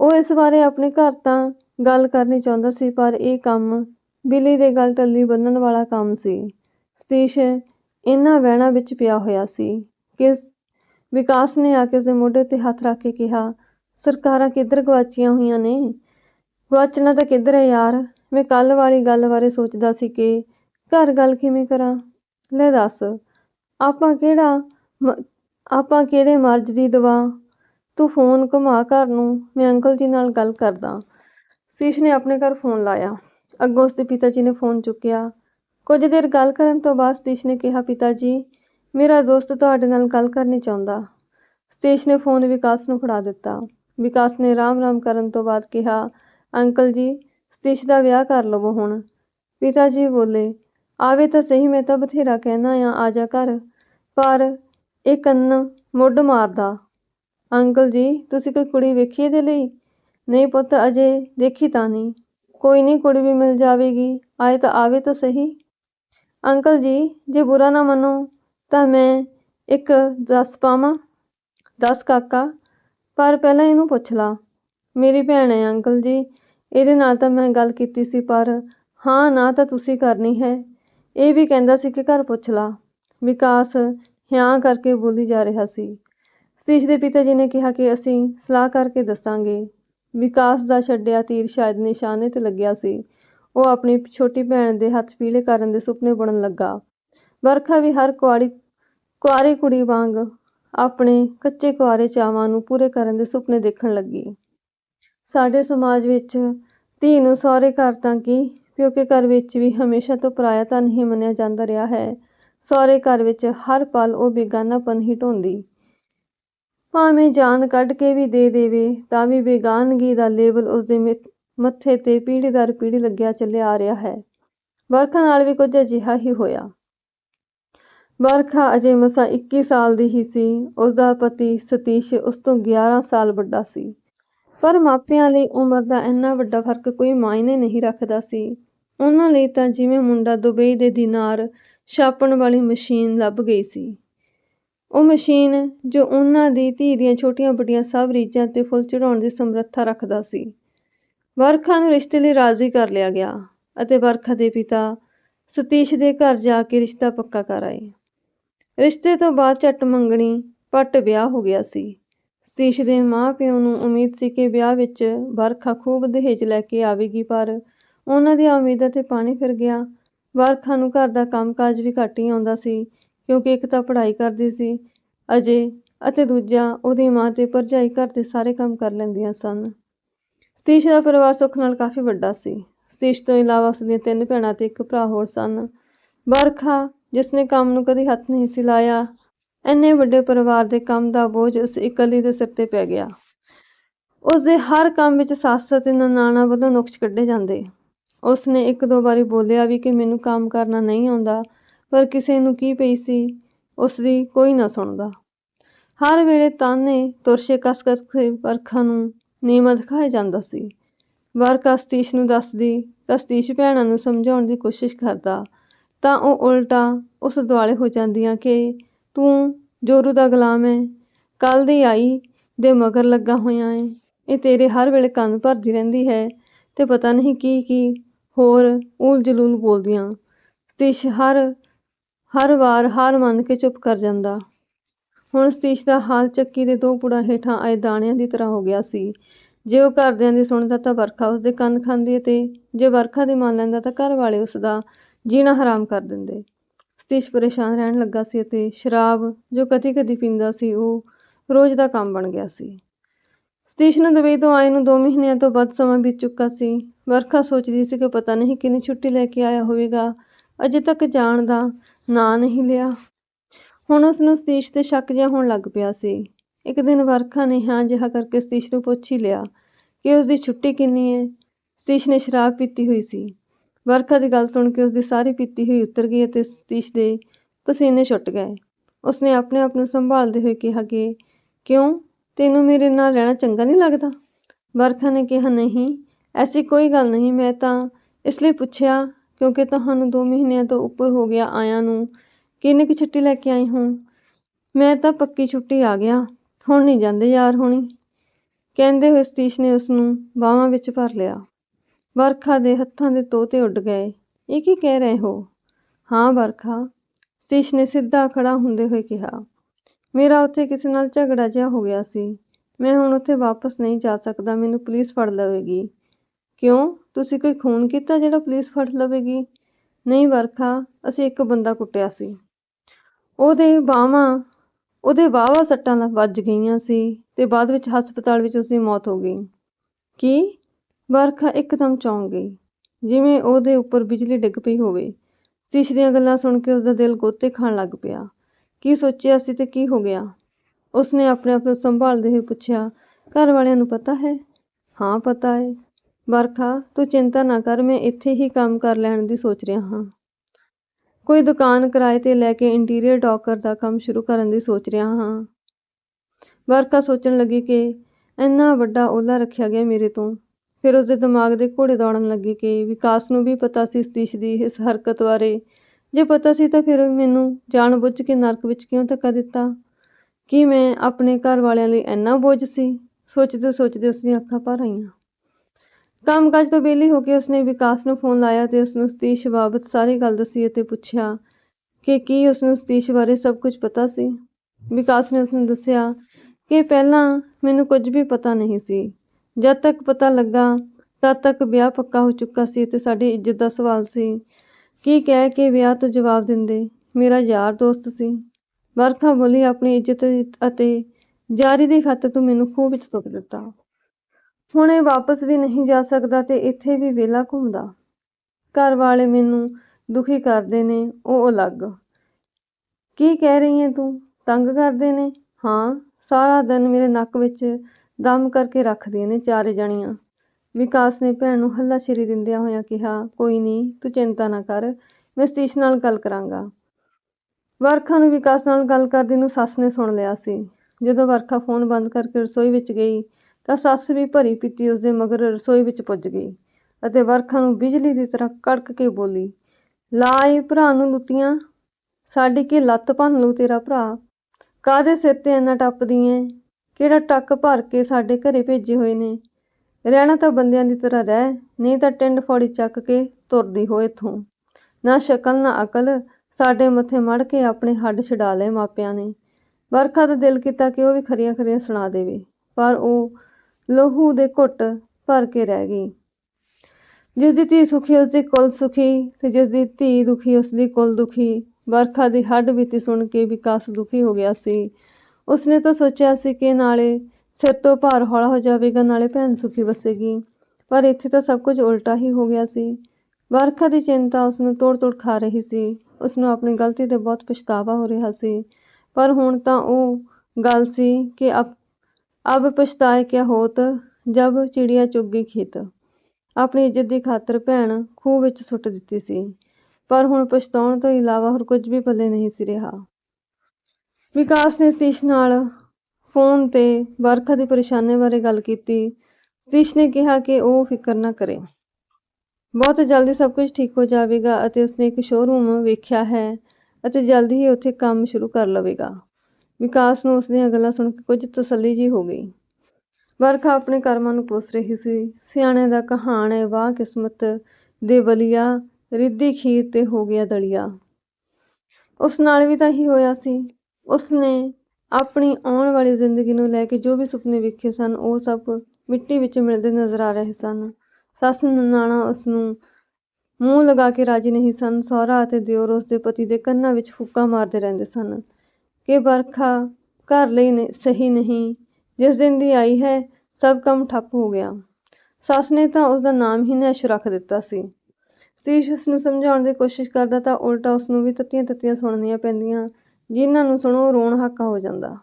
ਉਹ ਇਸ ਬਾਰੇ ਆਪਣੇ ਘਰ ਤਾਂ ਗੱਲ ਕਰਨੀ ਚਾਹੁੰਦਾ ਸੀ, ਪਰ ਇਹ ਕੰਮ ਬਿੱਲੀ ਦੇ ਗਲ ਟੱਲੀ ਬੰਨਣ ਵਾਲਾ ਕੰਮ ਸੀ। ਸਤੀਸ਼ ਇਹਨਾਂ ਵਹਿਣਾ ਵਿੱਚ ਪਿਆ ਹੋਇਆ ਸੀ। ਕਿ ਵਿਕਾਸ ਨੇ ਆ ਕੇ ਉਸਦੇ ਮੋਢੇ 'ਤੇ ਹੱਥ ਰੱਖ ਕੇ ਕਿਹਾ, ਸਰਕਾਰਾਂ ਕਿੱਧਰ ਗਵਾਚੀਆਂ ਹੋਈਆਂ ਨੇ? ਗਵਾਚਣਾ ਤਾਂ ਕਿੱਧਰ ਹੈ ਯਾਰ? ਮੈਂ ਕੱਲ ਵਾਲੀ ਗੱਲ ਬਾਰੇ ਸੋਚਦਾ ਸੀ ਕਿ ਘਰ ਗੱਲ ਕਿਵੇਂ ਕਰਾਂ। ਲੈ ਦੱਸ, ਆਪਾਂ ਕਿਹੜਾ ਆਪਾਂ ਕਿਹੜੇ ਮਰਜ਼ ਦੀ ਦਵਾ ਤੂੰ ਫੋਨ ਘੁਮਾ ਘਰ ਨੂੰ, ਮੈਂ ਅੰਕਲ ਜੀ ਨਾਲ ਗੱਲ ਕਰਦਾ। ਸੀਸ਼ ਨੇ ਆਪਣੇ ਘਰ ਫੋਨ ਲਾਇਆ। ਅੱਗੋਂ ਉਸਦੇ ਪਿਤਾ ਜੀ ਨੇ ਫੋਨ ਚੁੱਕਿਆ। ਕੁਝ ਦੇਰ ਗੱਲ ਕਰਨ ਤੋਂ ਬਾਅਦ ਸਤੀਸ਼ ਨੇ ਕਿਹਾ, ਪਿਤਾ ਜੀ, ਮੇਰਾ ਦੋਸਤ ਤੁਹਾਡੇ ਨਾਲ ਗੱਲ ਕਰਨੀ ਚਾਹੁੰਦਾ। ਸਤੀਸ਼ ਨੇ ਫੋਨ ਵਿਕਾਸ ਨੂੰ ਫੜਾ ਦਿੱਤਾ। ਵਿਕਾਸ ਨੇ ਰਾਮ ਰਾਮ ਕਰਨ ਤੋਂ ਬਾਅਦ ਕਿਹਾ, ਅੰਕਲ ਜੀ ਸਤੀਸ਼ ਦਾ ਵਿਆਹ ਕਰ ਲਵੋ ਹੁਣ। ਪਿਤਾ ਜੀ ਬੋਲੇ, ਆਵੇ ਤਾਂ ਸਹੀ, ਮੈਂ ਤਾਂ ਬਥੇਰਾ ਕਹਿਣਾ ਆ ਆ ਜਾ ਘਰ। ਪਰ ਇਹ ਕੰਨ ਮੁੱਢ ਮਾਰਦਾ। ਅੰਕਲ ਜੀ, ਤੁਸੀਂ ਕੋਈ ਕੁੜੀ ਵੇਖੀ ਇਹਦੇ ਲਈ? ਨਹੀਂ ਪੁੱਤ, ਅਜੇ ਦੇਖੀ ਤਾਂ ਨਹੀਂ। ਕੋਈ ਨਹੀਂ, ਕੁੜੀ ਵੀ ਮਿਲ ਜਾਵੇਗੀ। ਆਏ ਤਾਂ ਆਵੇ ਤਾਂ ਸਹੀ। ਅੰਕਲ ਜੀ, ਜੇ ਬੁਰਾ ਨਾ ਮੰਨੋ, ਤਾਂ ਮੈਂ ਇੱਕ ਦੱਸ ਪਾਵਾਂ? ਦੱਸ ਕਾਕਾ, ਪਰ ਪਹਿਲਾਂ ਇਹਨੂੰ ਪੁੱਛ ਲਾ। ਮੇਰੀ ਭੈਣ ਹੈ ਅੰਕਲ ਜੀ। ਇਹਦੇ ਨਾਲ ਤਾਂ ਮੈਂ ਗੱਲ ਕੀਤੀ ਸੀ, ਪਰ ਹਾਂ, ਨਾ ਤਾਂ ਤੁਸੀਂ ਕਰਨੀ ਹੈ। ਇਹ ਵੀ ਕਹਿੰਦਾ ਸੀ ਕਿ ਘਰ ਪੁੱਛ ਲਾ। ਵਿਕਾਸ, ਹਾਂ ਕਰਕੇ ਬੋਲੀ ਜਾ ਰਿਹਾ ਸੀ। ਸਤੀਸ਼ ਦੇ ਪਿਤਾ ਜੀ ਨੇ ਕਿਹਾ ਕਿ ਅਸੀਂ ਸਲਾਹ ਕਰਕੇ ਦੱਸਾਂਗੇ। ਵਿਕਾਸ ਦਾ ਛੱਡਿਆ ਤੀਰ ਸ਼ਾਇਦ ਨਿਸ਼ਾਨੇ ਤੇ ਲੱਗਿਆ ਸੀ। ਉਹ ਆਪਣੀ ਛੋਟੀ ਭੈਣ ਦੇ ਹੱਥ ਪੀਲੇ ਕਰਨ ਦੇ ਸੁਪਨੇ ਬੁਣਨ ਲੱਗਾ। ਵਰਖਾ ਵੀ ਹਰ ਕੁਆਰੀ ਕੁਆਰੀ ਕੁੜੀ ਵਾਂਗ ਆਪਣੇ ਕੱਚੇ ਕੁਆਰੇ ਚਾਵਾਂ ਨੂੰ ਪੂਰੇ ਕਰਨ ਦੇ ਸੁਪਨੇ ਦੇਖਣ ਲੱਗੀ। ਸਾਡੇ ਸਮਾਜ ਵਿੱਚ ਧੀ ਨੂੰ ਸਹੁਰੇ ਘਰ ਤਾਂ ਕੀ, ਪਿਓਕੇ ਘਰ ਵਿੱਚ ਵੀ ਹਮੇਸ਼ਾ ਤੋਂ ਪਰਾਇਆ ਤਾਂ ਨਹੀਂ ਮੰਨਿਆ ਜਾਂਦਾ ਰਿਹਾ ਹੈ। ਸਹੁਰੇ ਘਰ ਵਿੱਚ ਹਰ ਪਲ ਉਹ ਬੇਗਾਨਾਪਨ ਹੀ ਢੋਂਦੀ। ਭਾਵੇਂ ਜਾਨ ਕੱਢ ਕੇ ਵੀ ਦੇ ਦੇਵੇ, ਤਾਂ ਵੀ ਬੇਗਾਨਗੀ ਦਾ ਲੇਬਲ ਉਸਦੇ ਮਿ- ਮੱਥੇ ਤੇ ਪੀੜੀ ਦਰ ਪੀੜੀ ਲੱਗਿਆ ਚੱਲਿਆ ਆ ਰਿਹਾ ਹੈ। ਵਰਖਾ ਨਾਲ ਵੀ ਕੁਝ ਅਜਿਹਾ ਹੀ ਹੋਇਆ। ਵਰਖਾ ਅਜੇ ਮਸਾਂ 21 ਸਾਲ ਦੀ ਹੀ ਸੀ। ਉਸਦਾ ਪਤੀ ਸਤੀਸ਼ ਉਸ ਤੋਂ 11 ਸਾਲ ਵੱਡਾ ਸੀ। ਪਰ ਮਾਪਿਆਂ ਲਈ ਉਮਰ ਦਾ ਇੰਨਾ ਵੱਡਾ ਫ਼ਰਕ ਕੋਈ ਮਾਇਨੇ ਨਹੀਂ ਰੱਖਦਾ ਸੀ। ਉਹਨਾਂ ਲਈ ਤਾਂ ਜਿਵੇਂ ਮੁੰਡਾ ਦੁਬਈ ਦੇ ਦਿਨਾਰ ਛਾਪਣ ਵਾਲੀ ਮਸ਼ੀਨ ਲੱਭ ਗਈ ਸੀ। ਉਹ ਮਸ਼ੀਨ ਜੋ ਉਹਨਾਂ ਦੀ ਧੀ ਦੀਆਂ ਛੋਟੀਆਂ ਵੱਡੀਆਂ ਸਭ ਰੀਝਾਂ ਤੇ ਫੁੱਲ ਚੜਾਉਣ ਦੀ ਸਮਰੱਥਾ ਰੱਖਦਾ ਸੀ। ਵਰਖਾ ਨੂੰ ਰਿਸ਼ਤੇ ਲਈ ਰਾਜ਼ੀ ਕਰ ਲਿਆ ਗਿਆ ਅਤੇ ਵਰਖਾ ਦੇ ਪਿਤਾ ਸਤੀਸ਼ ਦੇ ਘਰ ਜਾ ਕੇ ਰਿਸ਼ਤਾ ਪੱਕਾ ਕਰ ਆਏ। ਰਿਸ਼ਤੇ ਤੋਂ ਬਾਅਦ ਝੱਟ ਮੰਗਣੀ ਪੱਟ ਵਿਆਹ ਹੋ ਗਿਆ ਸੀ। ਸਤੀਸ਼ ਦੇ ਮਾਂ-ਪਿਓ ਨੂੰ ਉਮੀਦ ਸੀ ਕਿ ਵਿਆਹ ਵਿੱਚ ਵਰਖਾ ਖੂਬ ਦਹੇਜ ਲੈ ਕੇ ਆਵੇਗੀ, ਪਰ ਉਹਨਾਂ ਦੀਆਂ ਉਮੀਦਾਂ ਤੇ ਪਾਣੀ ਫਿਰ ਗਿਆ। ਵਰਖਾ ਨੂੰ ਘਰ ਦਾ ਕੰਮਕਾਜ ਵੀ ਘੱਟ ਹੀ ਆਉਂਦਾ ਸੀ। ਕਿਉਂਕਿ ਇੱਕ ਤਾਂ ਪੜ੍ਹਾਈ ਕਰਦੀ ਸੀ, ਅਜੇ ਅਤੇ ਦੂਜਾ ਉਹਦੀ ਮਾਂ ਤੇ ਭਰਜਾਈ ਘਰ ਦੇ ਸਾਰੇ ਕੰਮ ਕਰ ਲੈਂਦੀਆਂ ਸਨ। ਸਤੀਸ਼ ਦਾ ਪਰਿਵਾਰ ਸੁੱਖ ਨਾਲ ਕਾਫੀ ਵੱਡਾ ਸੀ। ਸਤੀਸ਼ ਤੋਂ ਇਲਾਵਾ ਉਸਦੀਆਂ ਤਿੰਨ ਭੈਣਾਂ ਤੇ ਇੱਕ ਭਰਾ ਹੋਰ ਸਨ। ਵਰਖਾ ਜਿਸਨੇ ਕੰਮ ਨੂੰ ਕਦੀ ਹੱਥ ਨਹੀਂ ਸੀ ਲਾਇਆ, ਇੰਨੇ ਵੱਡੇ ਪਰਿਵਾਰ ਦੇ ਕੰਮ ਦਾ ਬੋਝ ਉਸ ਇਕੱਲੀ ਦੇ ਸਿਰ ਤੇ ਪੈ ਗਿਆ। ਉਸ ਦੇ ਹਰ ਕੰਮ ਵਿੱਚ ਸੱਸ ਅਤੇ ਨਨਾਣਾ ਵੱਲੋਂ ਨੁਕਸ ਕੱਢੇ ਜਾਂਦੇ। ਉਸ ਨੇ ਇੱਕ ਦੋ ਵਾਰੀ ਬੋਲਿਆ ਵੀ ਕਿ ਮੈਨੂੰ ਕੰਮ ਕਰਨਾ ਨਹੀਂ ਆਉਂਦਾ ਪਰ ਕਿਸੇ ਨੂੰ ਕੀ ਪਈ ਸੀ ਉਸ ਦੀ ਕੋਈ ਨਾ ਸੁਣਦਾ। ਹਰ ਵੇਲੇ ਤਾਨੇ ਤੁਰਸ਼ੇ ਕਸ ਕਸ ਕੇ ਵਰਖਾ ਨੂੰ ਨੀਮਾ ਦਿਖਾਇਆ ਜਾਂਦਾ ਸੀ। ਵਰਖਾ ਸਤੀਸ਼ ਨੂੰ ਦੱਸਦੀ ਤਾਂ ਸਤੀਸ਼ ਭੈਣਾਂ ਨੂੰ ਸਮਝਾਉਣ ਦੀ ਕੋਸ਼ਿਸ਼ ਕਰਦਾ, ਤਾਂ ਉਹ ਉਲਟਾ ਉਸ ਦੁਆਲੇ ਹੋ ਜਾਂਦੀਆਂ ਕਿ, ਤੂੰ ਜੋਰੂ ਦਾ ਗੁਲਾਮ ਹੈ ਕੱਲ ਦੀ ਆਈ ਦੇ ਮਗਰ ਲੱਗਾ ਹੋਇਆ ਹੈ ਇਹ ਤੇਰੇ ਹਰ ਵੇਲੇ ਕੰਨ ਭਰਦੀ ਰਹਿੰਦੀ ਹੈ ਤੇ ਪਤਾ ਨਹੀਂ ਕੀ ਕੀ ਹੋਰ ਊਲ ਜਲੂਲ ਬੋਲਦੀਆਂ। ਸਤੀਸ਼ ਹਰ ਹਰ ਵਾਰ ਹਾਰ ਮੰਨ ਕੇ ਚੁੱਪ ਕਰ ਜਾਂਦਾ। ਹੁਣ ਸਤੀਸ਼ ਦਾ ਹਾਲ ਚੱਕੀ ਦੇ ਦੋ ਪੁੜਾਂ ਹੇਠਾਂ ਆਏ ਦਾਣਿਆਂ ਦੀ ਤਰ੍ਹਾਂ ਹੋ ਗਿਆ ਸੀ। ਜੇ ਉਹ ਘਰਦਿਆਂ ਦੀ ਸੁਣਦਾ ਤਾਂ ਵਰਖਾ ਉਸਦੇ ਕੰਨ ਖਾਂਦੀ ਅਤੇ ਜੇ ਵਰਖਾ ਦੀ ਮੰਨ ਲੈਂਦਾ ਤਾਂ ਘਰ ਵਾਲੇ ਉਸਦਾ ਜੀਣਾ ਹਰਾਮ ਕਰ ਦਿੰਦੇ। ਸਤੀਸ਼ ਪਰੇਸ਼ਾਨ ਰਹਿਣ ਲੱਗਾ ਸੀ ਅਤੇ ਸ਼ਰਾਬ ਜੋ ਕਦੀ ਕਦੀ ਪੀਂਦਾ ਸੀ, ਉਹ ਰੋਜ਼ ਦਾ ਕੰਮ ਬਣ ਗਿਆ ਸੀ। ਸਤੀਸ਼ ਨੂੰ ਦੁਬਈ ਤੋਂ ਆਏ ਨੂੰ 2 ਮਹੀਨਿਆਂ ਤੋਂ ਵੱਧ ਸਮਾਂ ਬੀਤ ਚੁੱਕਾ ਸੀ। ਵਰਖਾ ਸੋਚਦੀ ਸੀ ਕਿ ਪਤਾ ਨਹੀਂ ਕਿੰਨੀ ਛੁੱਟੀ ਲੈ ਕੇ ਆਇਆ ਹੋਵੇਗਾ। ਅਜੇ ਤੱਕ ਜਾਣ ਦਾ ਨਾਂ ਨਹੀਂ ਲਿਆ। ਹੁਣ ਉਸ ਨੂੰ ਸਤੀਸ਼ ਤੇ ਸ਼ੱਕ ਜਿਹਾ ਹੋਣ ਲੱਗ ਪਿਆ ਸੀ। ਇੱਕ ਦਿਨ ਵਰਖਾ ਨੇ ਹਾਂ ਜਿਹਾ ਕਰਕੇ ਸਤੀਸ਼ ਨੂੰ ਪੁੱਛ ਹੀ ਲਿਆ ਕਿ ਉਸ ਦੀ ਛੁੱਟੀ ਕਿੰਨੀ ਹੈ ਸਤੀਸ਼ ਨੇ ਸ਼ਰਾਬ ਪੀਤੀ ਹੋਈ ਸੀ। ਵਰਖਾ ਦੀ ਗੱਲ ਸੁਣ ਕੇ ਉਸ ਦੀ ਸਾਰੀ ਪੀਤੀ ਹੋਈ ਉਤਰ ਗਈ ਅਤੇ ਸਤੀਸ਼ ਦੇ ਪਸੀਨੇ ਛੁੱਟ ਗਏ। ਉਸਨੇ ਆਪਣੇ ਆਪ ਨੂੰ ਸੰਭਾਲਦੇ ਹੋਏ ਕਿਹਾ ਕਿ ਕਿਉਂ? ਤੈਨੂੰ ਮੇਰੇ ਨਾਲ ਰਹਿਣਾ ਚੰਗਾ ਨਹੀਂ ਲੱਗਦਾ? ਵਰਖਾ ਨੇ ਕਿਹਾ, ਨਹੀਂ, ਐਸੀ ਕੋਈ ਗੱਲ ਨਹੀਂ, ਮੈਂ ਤਾਂ ਇਸ ਲਈ ਪੁੱਛਿਆ ਕਿਉਂਕਿ ਤੁਹਾਨੂੰ 2 ਮਹੀਨਿਆਂ ਤੋਂ ਉੱਪਰ ਹੋ ਗਿਆ ਆਇਆਂ ਨੂੰ। ਕਿੰਨੀ ਕੁ ਛੁੱਟੀ ਲੈ ਕੇ ਆਈ ਹੋ ਮੈਂ ਤਾਂ ਪੱਕੀ ਛੁੱਟੀ ਆ ਗਿਆ। ਹੁਣ ਨਹੀਂ ਜਾਂਦੇ ਯਾਰ ਹੋਣੀ। ਕਹਿੰਦੇ ਹੋਏ ਸਤੀਸ਼ ਨੇ ਉਸ ਨੂੰ ਬਾਹਾਂ ਵਿੱਚ ਭਰ ਲਿਆ। ਵਰਖਾ ਦੇ ਹੱਥਾਂ ਦੇ ਤੋਤੇ ਉੱਡ ਗਏ। ਇਹ ਕੀ ਕਹਿ ਰਹੇ ਹੋ? ਹਾਂ ਵਰਖਾ। ਸਤੀਸ਼ ਨੇ ਸਿੱਧਾ ਖੜਾ ਹੁੰਦੇ ਹੋਏ ਕਿਹਾ, ਮੇਰਾ ਉੱਥੇ ਕਿਸੇ ਨਾਲ ਝਗੜਾ ਜਿਹਾ ਹੋ ਗਿਆ ਸੀ। ਮੈਂ ਹੁਣ ਉੱਥੇ ਵਾਪਸ ਨਹੀਂ ਜਾ ਸਕਦਾ। ਮੈਨੂੰ ਪੁਲਿਸ ਫੜ ਲਵੇਗੀ। ਕਿਉਂ? ਤੁਸੀਂ ਕੋਈ ਖੂਨ ਕੀਤਾ ਜਿਹੜਾ ਪੁਲਿਸ ਫੜ ਲਵੇਗੀ? ਨਹੀਂ ਵਰਖਾ, ਅਸੀਂ ਇੱਕ ਬੰਦਾ ਕੁੱਟਿਆ ਸੀ। ਉਹਦੇ ਬਾਹਾਂ, ਉਹਦੇ ਵਾਹਵਾ ਸੱਟਾਂ ਲੱਗ ਵੱਜ ਗਈਆਂ ਸੀ ਤੇ ਬਾਅਦ ਵਿੱਚ ਹਸਪਤਾਲ ਵਿੱਚ ਉਸਦੀ ਮੌਤ ਹੋ ਗਈ। ਕੀ? ਵਰਖਾ ਇੱਕਦਮ ਚੌਂਕ ਗਈ। ਜਿਵੇਂ ਉਹਦੇ ਉੱਪਰ ਬਿਜਲੀ ਡਿੱਗ ਪਈ ਹੋਵੇ। ਸੀਸ਼ ਦੀਆਂ ਗੱਲਾਂ ਸੁਣ ਕੇ ਉਸਦਾ ਦਿਲ ਗੋਤੇ ਖਾਣ ਲੱਗ ਪਿਆ। ਕੀ ਸੋਚਿਆ ਸੀ ਤੇ ਕੀ ਹੋ ਗਿਆ? ਉਸਨੇ ਆਪਣੇ ਆਪ ਨੂੰ ਸੰਭਾਲਦੇ ਹੋਏ ਪੁੱਛਿਆ, ਘਰ ਵਾਲਿਆਂ ਨੂੰ ਪਤਾ ਹੈ? ਹਾਂ, ਪਤਾ ਹੈ। ਵਰਖਾ, ਤੂੰ ਚਿੰਤਾ ਨਾ ਕਰ, ਮੈਂ ਇੱਥੇ ਹੀ ਕੰਮ ਕਰ ਲੈਣ ਦੀ ਸੋਚ ਰਿਹਾ ਹਾਂ। ਕੋਈ ਦੁਕਾਨ ਕਿਰਾਏ ਤੇ ਲੈ ਕੇ ਇੰਟੀਰੀਅਰ ਡੌਕਰ ਦਾ ਕੰਮ ਸ਼ੁਰੂ ਕਰਨ ਦੀ ਸੋਚ ਰਿਹਾ ਹਾਂ। ਵਰਖਾ ਸੋਚਣ ਲੱਗੀ ਕਿ ਇੰਨਾ ਵੱਡਾ ਓਹਲਾ ਰੱਖਿਆ ਗਿਆ ਮੇਰੇ ਤੋਂ। ਫਿਰ ਉਸਦੇ ਦਿਮਾਗ ਦੇ ਘੋੜੇ ਦੌੜਨ ਲੱਗੇ ਕਿ ਵਿਕਾਸ ਨੂੰ ਵੀ ਪਤਾ ਸੀ ਸਤੀਸ਼ ਦੀ ਇਸ ਹਰਕਤ ਬਾਰੇ। ਜੇ ਪਤਾ ਸੀ ਤਾਂ ਫਿਰ ਮੈਨੂੰ ਜਾਣ-ਬੁੱਝ ਕੇ ਨਰਕ ਵਿੱਚ ਕਿਉਂ ਧੱਕਾ ਦਿੱਤਾ? ਕੀ ਮੈਂ ਆਪਣੇ ਘਰ ਵਾਲਿਆਂ ਲਈ ਇੰਨਾ ਬੋਝ ਸੀ? ਸੋਚਦੇ ਸੋਚਦੇ ਉਸਦੀਆਂ ਅੱਖਾਂ ਭਰ ਆਈਆਂ। ਕੰਮਕਾਜ ਤੋਂ ਵਿਹਲੀ ਹੋ ਕੇ ਉਸਨੇ ਵਿਕਾਸ ਨੂੰ ਫੋਨ ਲਾਇਆ ਤੇ ਉਸਨੂੰ ਸਤੀਸ਼ ਬਾਬਤ ਸਾਰੀ ਗੱਲ ਦੱਸੀ ਅਤੇ ਪੁੱਛਿਆ ਕਿ ਕੀ ਉਸਨੂੰ ਸਤੀਸ਼ ਬਾਰੇ ਸਭ ਕੁਝ ਪਤਾ ਸੀ। ਵਿਕਾਸ ਨੇ ਉਸਨੂੰ ਦੱਸਿਆ ਕਿ ਪਹਿਲਾਂ ਮੈਨੂੰ ਕੁਝ ਵੀ ਪਤਾ ਨਹੀਂ ਸੀ। ਜਦ ਤੱਕ ਪਤਾ ਲੱਗਾ, ਤਦ ਤੱਕ ਵਿਆਹ ਪੱਕਾ ਹੋ ਚੁੱਕਾ ਸੀ ਤੇ ਸਾਡੀ ਇੱਜ਼ਤ ਦਾ ਸਵਾਲ ਸੀ ਕੀ ਕਹਿ ਕੇ ਵਿਆਹ ਤੋਂ ਜਵਾਬ ਦਿੰਦੇ। ਮੇਰਾ ਯਾਰ ਦੋਸਤ ਸੀ। ਵਰਖਾ ਬੋਲੀ ਆਪਣੀ ਇੱਜ਼ਤ ਅਤੇ ਜਾਰੀ ਦੀ ਖਾਤਰ ਤੂੰ ਮੈਨੂੰ ਖੂਹ ਵਿੱਚ ਸੁੱਟ ਦਿੱਤਾ। ਹੁਣ ਇਹ ਵਾਪਸ ਵੀ ਨਹੀਂ ਜਾ ਸਕਦਾ ਤੇ ਇੱਥੇ ਵੀ ਵਿਹਲਾ ਘੁੰਮਦਾ। ਘਰ ਵਾਲੇ ਮੈਨੂੰ ਦੁਖੀ ਕਰਦੇ ਨੇ, ਉਹ ਅਲੱਗ। ਕੀ ਕਹਿ ਰਹੀ ਹੈ ਤੂੰ? ਤੰਗ ਕਰਦੇ ਨੇ? ਹਾਂ, ਸਾਰਾ ਦਿਨ ਮੇਰੇ ਨੱਕ ਵਿੱਚ ਦਮ ਕਰਕੇ ਰੱਖਦੀਆਂ ਨੇ ਚਾਰੇ ਜਣੀਆਂ। ਵਿਕਾਸ ਨੇ ਭੈਣ ਨੂੰ ਹੱਲਾ ਹੱਲਾਸ਼ੇਰੀ ਦਿੰਦਿਆਂ ਹੋਇਆਂ ਕਿਹਾ, ਕੋਈ ਨਹੀਂ, ਤੂੰ ਚਿੰਤਾ ਨਾ ਕਰ, ਮੈਂ ਸਤੀਸ਼ ਨਾਲ ਗੱਲ ਕਰਾਂਗਾ। ਵਰਖਾ ਨੂੰ ਵਿਕਾਸ ਨਾਲ ਗੱਲ ਕਰਦੀ ਨੂੰ ਸੱਸ ਨੇ ਸੁਣ ਲਿਆ ਸੀ। ਜਦੋਂ ਵਰਖਾ ਫੋਨ ਬੰਦ ਕਰਕੇ ਰਸੋਈ ਵਿੱਚ ਗਈ ਤਾਂ ਸੱਸ ਵੀ ਭਰੀ ਪੀਤੀ ਉਸਦੇ ਮਗਰ ਰਸੋਈ ਵਿੱਚ ਪੁੱਜ ਗਈ ਅਤੇ ਵਰਖਾ ਨੂੰ ਬਿਜਲੀ ਦੀ ਤਰ੍ਹਾਂ ਕੜਕ ਕੇ ਬੋਲੀ ਲਾਈ ਭਰਾ ਨੂੰ ਲੁੱਤੀਆਂ, ਸਾਡੀ ਕੀ ਲੱਤ ਭੰਨ ਲੂ ਤੇਰਾ ਭਰਾ? ਕਾਦੇ ਸਿਰ ਤੇ ਇੰਨਾ ਟੱਪਦੀ ਐ? ਕਿਹੜਾ ਟੱਕ ਭਰ ਕੇ ਸਾਡੇ ਘਰੇ ਭੇਜੇ ਹੋਏ ਨੇ? ਰਹਿਣਾ ਤਾਂ ਬੰਦਿਆਂ ਦੀ ਤਰ੍ਹਾਂ ਰਹਿ, ਨਹੀਂ ਤਾਂ ਟਿੰਡ ਫੌੜੀ ਚੱਕ ਕੇ ਤੁਰਦੀ ਹੋ ਇੱਥੋਂ। ਨਾ ਸ਼ਕਲ, ਨਾ ਅਕਲ, ਸਾਡੇ ਮੱਥੇ ਮੜ ਕੇ ਆਪਣੇ ਹੱਡ ਛਡਾ ਲਏ ਮਾਪਿਆਂ ਨੇ। ਵਰਖਾ ਦਾ ਦਿਲ ਕੀਤਾ ਕਿ ਉਹ ਵੀ ਖਰੀਆਂ ਖਰੀਆਂ ਸੁਣਾ ਦੇਵੇ, ਪਰ ਉਹ ਲਹੂ ਦੇ ਘੁੱਟ ਭਰ ਕੇ ਰਹਿ ਗਈ। ਜਿਸ ਦੀ ਧੀ ਸੁਖੀ, ਉਸ ਦੀ ਕੁਲ ਸੁਖੀ ਤੇ ਜਿਸ ਦੀ ਧੀ ਦੁਖੀ, ਉਸ ਦੀ ਕੁਲ ਦੁਖੀ। ਵਰਖਾ ਦੀ ਹੱਡ ਬੀਤੀ ਸੁਣ ਕੇ ਵਿਕਾਸ ਦੁਖੀ ਹੋ ਗਿਆ ਸੀ। ਉਸਨੇ ਤਾਂ ਸੋਚਿਆ ਸੀ ਕਿ ਨਾਲੇ ਸਿਰ ਤੋਂ ਭਾਰ ਹੌਲਾ ਹੋ ਜਾਵੇਗਾ, ਨਾਲੇ ਭੈਣ ਸੁਖੀ ਵਸੇਗੀ। ਪਰ ਇੱਥੇ ਤਾਂ ਸਭ ਕੁਝ ਉਲਟਾ ਹੀ ਹੋ ਗਿਆ ਸੀ। ਵਰਖਾ ਦੀ ਚਿੰਤਾ ਉਸਨੂੰ ਤੋੜ-ਤੋੜ ਖਾ ਰਹੀ ਸੀ। ਉਸਨੂੰ ਆਪਣੀ ਗਲਤੀ ਤੇ ਬਹੁਤ ਪਛਤਾਵਾ ਹੋ ਰਿਹਾ ਸੀ। ਪਰ ਹੁਣ ਤਾਂ ਉਹ ਗੱਲ ਸੀ ਕਿ ਅਬ ਪਛਤਾਏ ਕਿਆ ਹੋਤ, ਜਬ ਚਿੜੀਆ ਚੁਗ ਗਈ ਖੇਤ। ਆਪਣੀ ਇੱਜ਼ਤ ਦੀ ਖਾਤਰ ਭੈਣ ਖੂਹ ਵਿੱਚ ਸੁੱਟ ਦਿੱਤੀ ਸੀ, ਪਰ ਹੁਣ ਪਛਤਾਉਣ ਤੋਂ ਇਲਾਵਾ ਹੋਰ ਕੁਝ ਵੀ ਪੱਲੇ ਨਹੀਂ ਸੀ ਰਿਹਾ। ਵਿਕਾਸ ਨੇ ਸੀਸ਼ ਨਾਲ ਫੋਨ ਤੇ ਵਰਖਾ ਦੀ ਪਰੇਸ਼ਾਨੀ ਬਾਰੇ ਗੱਲ ਕੀਤੀ। ਸੀਸ਼ ਨੇ ਕਿਹਾ ਕਿ ਉਹ ਫਿਕਰ ਨਾ ਕਰੇ। ਬਹੁਤ ਜਲਦੀ ਸਭ ਕੁਝ ਠੀਕ ਹੋ ਜਾਵੇਗਾ ਅਤੇ ਉਸਨੇ ਇੱਕ ਸ਼ੋਰੂਮ ਵੇਖਿਆ ਹੈ ਅਤੇ ਜਲਦੀ ਹੀ ਉੱਥੇ ਕੰਮ ਸ਼ੁਰੂ ਕਰ ਲਵੇਗਾ। ਵਿਕਾਸ ਨੂੰ ਉਸਦੀਆਂ ਗੱਲਾਂ ਸੁਣ ਕੇ ਕੁਝ ਤਸੱਲੀ ਜੀ ਹੋ ਗਈ। ਵਰਖਾ ਆਪਣੇ ਕਰਮਾਂ ਨੂੰ ਕੋਸ ਰਹੀ ਸੀ। ਸਿਆਣੇ ਦਾ ਕਹਾਣ ਹੈ ਵਾਹ ਕਿਸਮਤ ਦੇ ਵਲੀਆ ਰਿੱਧੀ ਖੀਰ ਤੇ ਹੋ ਗਿਆ ਦਲੀਆ। ਉਸ ਨਾਲ ਵੀ ਤਾਂ ਹੀ ਹੋਇਆ ਸੀ। ਉਸਨੇ ਆਪਣੀ ਆਉਣ ਵਾਲੀ ਜ਼ਿੰਦਗੀ ਨੂੰ ਲੈ ਕੇ ਜੋ ਵੀ ਸੁਪਨੇ ਵੇਖੇ ਸਨ, ਉਹ ਸਭ ਮਿੱਟੀ ਵਿੱਚ ਮਿਲਦੇ ਨਜ਼ਰ ਆ ਰਹੇ ਸਨ। ਸੱਸ ਨਨਾਣਾ ਉਸ ਨੂੰ ਮੂੰਹ ਲਗਾ ਕੇ ਰਾਜੀ ਨਹੀਂ ਸਨ। ਸਹੁਰਾ ਅਤੇ ਦਿਓਰ ਉਸ ਦੇ ਪਤੀ ਦੇ ਕੰਨਾਂ ਵਿੱਚ ਫੂਕਾਂ ਮਾਰਦੇ ਰਹਿੰਦੇ ਸਨ। ਕਿ ਵਰਖਾ ਘਰ ਲਈ ਸਹੀ ਨਹੀਂ। ਜਿਸ ਦਿਨ ਦੀ ਆਈ ਹੈ, ਸਭ ਕੰਮ ਠੱਪ ਹੋ ਗਿਆ। ਸੱਸ ਨੇ ਤਾਂ ਉਸ ਦਾ ਨਾਮ ਹੀ ਨੈਸ਼ ਰੱਖ ਦਿੱਤਾ ਸੀ। ਸਤੀਸ਼ ਉਸ ਨੂੰ ਸਮਝਾਉਣ ਦੀ ਕੋਸ਼ਿਸ਼ ਕਰਦਾ ਤਾਂ ਉਲਟਾ ਉਸ ਨੂੰ ਵੀ ਤੱਤੀਆਂ ਤੱਤੀਆਂ ਸੁਣਨੀਆਂ ਪੈਂਦੀਆਂ, ਜਿਨ੍ਹਾਂ ਨੂੰ ਸੁਣੋ ਰੋਣ ਹੱਕਾ ਹੋ ਜਾਂਦਾ।